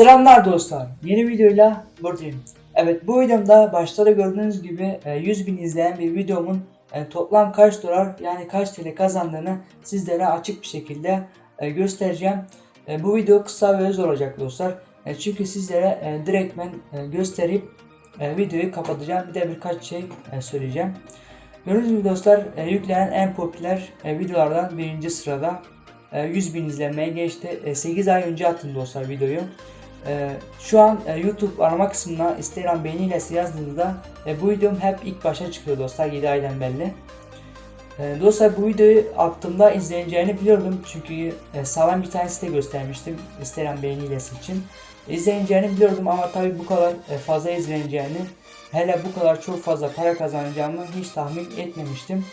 Selamlar dostlar. Yeni videoyla buradayım. Evet bu videomda başta da gördüğünüz gibi e, 100 bin izleyen bir videomun e, toplam kaç dolar yani kaç TL kazandığını sizlere açık bir şekilde e, göstereceğim. E, Bu video kısa ve öz olacak dostlar. E, Çünkü sizlere e, direktmen e, gösterip e, videoyu kapatacağım. Bir de birkaç şey e, söyleyeceğim. Gördüğünüz gibi dostlar e, yüklenen en popüler e, videolardan birinci sırada. E, 100 bin izlenmeye geçti. E, 8 ay önce attım dostlar videoyu. E, Şu an e, YouTube arama kısmına Instagram beğeniyle yazdığınızda e, bu videom hep ilk başa çıkıyor dostlar 7 aydan belli. E, Dostlar bu videoyu attığımda izleneceğini biliyordum çünkü e, sağlam bir tane site göstermiştim Instagram beğeni hilesi için. İzleneceğini biliyordum ama tabii bu kadar e, fazla izleneceğini hele bu kadar çok fazla para kazanacağımı hiç tahmin etmemiştim.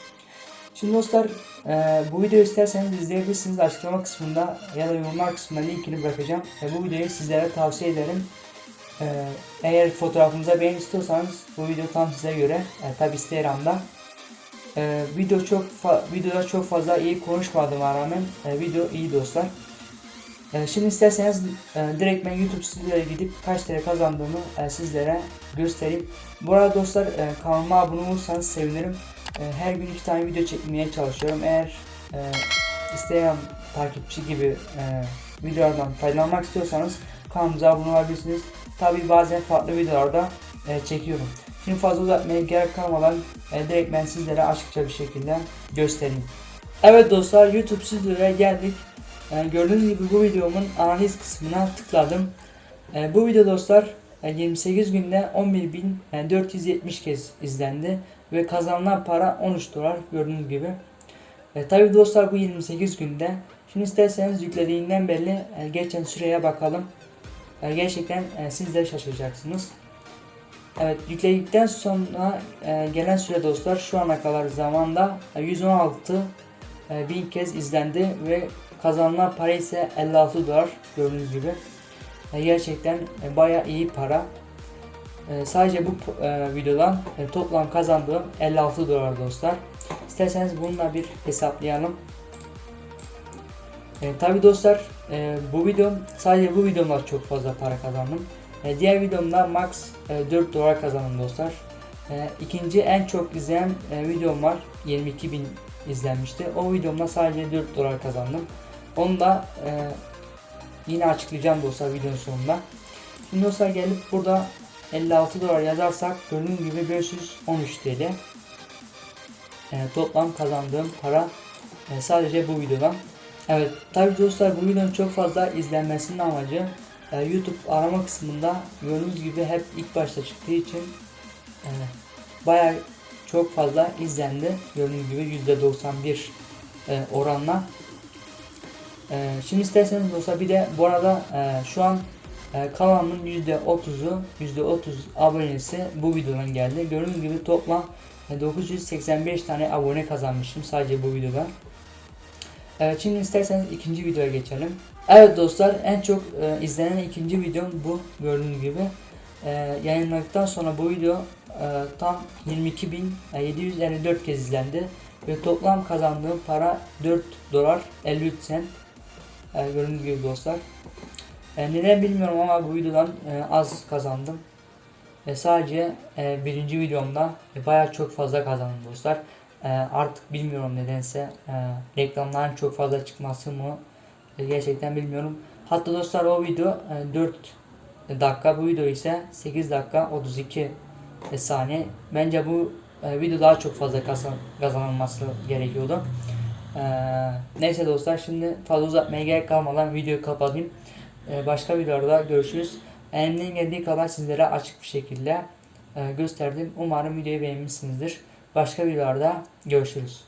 Şimdi dostlar e, bu videoyu isterseniz izleyebilirsiniz açıklama kısmında ya da yorumlar kısmında linkini bırakacağım. E, bu videoyu sizlere tavsiye ederim. E, eğer fotoğrafımıza beğen istiyorsanız bu video tam size göre. E, tabi Instagram'da. E, video çok videoda çok fazla iyi konuşmadığıma rağmen e, video iyi dostlar. E, şimdi isterseniz e, direkt ben YouTube sitelere gidip kaç TL kazandığımı e, sizlere göstereyim. Bu arada dostlar e, kanalıma abone olursanız sevinirim. Her gün iki tane video çekmeye çalışıyorum. Eğer Instagram takipçi gibi videolardan faydalanmak istiyorsanız kanalımıza abone olabilirsiniz. Tabi bazen farklı videolarda çekiyorum. Şimdi fazla uzatmaya gerek kalmadan direkt ben sizlere açıkça bir şekilde göstereyim. Evet dostlar YouTube stüdyoya geldik. E, gördüğünüz gibi bu videomun analiz kısmına tıkladım. E, bu video dostlar e, 28 günde 11.470 kez izlendi ve kazanılan para 13 dolar gördüğünüz gibi. E, Tabi dostlar bu 28 günde. Şimdi isterseniz yüklediğinden belli e, geçen süreye bakalım. E, gerçekten e, siz de şaşıracaksınız. Evet yükledikten sonra e, gelen süre dostlar şu ana kadar zamanda e, 116 e, bin kez izlendi ve kazanılan para ise 56 dolar gördüğünüz gibi. E, gerçekten e, bayağı iyi para. E, sadece bu e, videodan toplam kazandığım 56 dolar dostlar. İsterseniz bununla bir hesaplayalım. E, Tabi dostlar e, bu videom sadece bu videomda çok fazla para kazandım. E, diğer videomda max e, 4 dolar kazandım dostlar. E, ikinci en çok izlenen e, videom var. 22 bin izlenmişti. O videomda sadece 4 dolar kazandım. Onu da e, yine açıklayacağım dostlar videonun sonunda. Şimdi dostlar gelip burada 56 dolar yazarsak gördüğünüz gibi 513 TL. E, toplam kazandığım para e, sadece bu videodan. Evet tabi dostlar bu videonun çok fazla izlenmesinin amacı e, YouTube arama kısmında gördüğünüz gibi hep ilk başta çıktığı için e, bayağı çok fazla izlendi. Gördüğünüz gibi %91 e, oranla. E, şimdi isterseniz dostlar bir de bu arada e, şu an e, kanalımın %30'u %30 abonesi bu videodan geldi. Gördüğünüz gibi toplam e, 985 tane abone kazanmışım sadece bu videoda. Evet şimdi isterseniz ikinci videoya geçelim. Evet dostlar en çok e, izlenen ikinci videom bu gördüğünüz gibi. E, yayınladıktan sonra bu video e, tam 22.754 kez izlendi. Ve toplam kazandığım para 4 dolar 53 cent. E, gördüğünüz gibi dostlar. E, neden bilmiyorum ama bu videodan e, az kazandım. E, sadece e, birinci videomda e, bayağı çok fazla kazandım dostlar. E, artık bilmiyorum nedense e, reklamların çok fazla çıkması mı e, gerçekten bilmiyorum. Hatta dostlar o video e, 4 dakika bu video ise 8 dakika 32 e, saniye. Bence bu e, video daha çok fazla kazan, kazanılması gerekiyordu. E, neyse dostlar şimdi fazla uzatmaya gerek kalmadan videoyu kapatayım. E, başka videolarda görüşürüz. Elimden geldiği kadar sizlere açık bir şekilde e, gösterdim. Umarım videoyu beğenmişsinizdir. Başka videolarda görüşürüz.